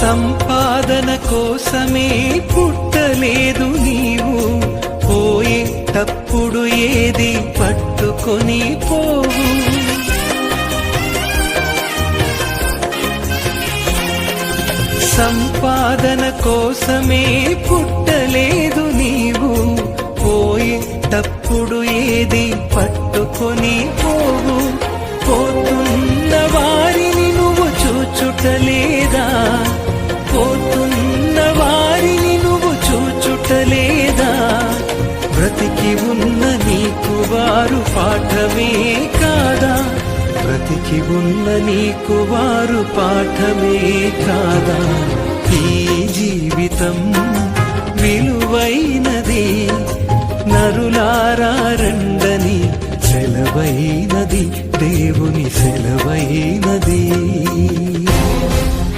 సంపాదన కోసమే పుట్టలేదు నీవు. పోయేటప్పుడు ఏది పట్టుకొని పోవు. సంపాదన కోసమే పుట్టలేదు నీవు. పోయేటప్పుడు ఏది పట్టుకొని పోవు. పోతు లేదా బ్రతికి ఉన్న నీకు వారు పాఠమే కాదా? బ్రతికి ఉన్న నీకు వారు పాఠమే కాదా? ఈ జీవితం విలువైనది నరులారండని సెలవైనది దేవుని సెలవైనది.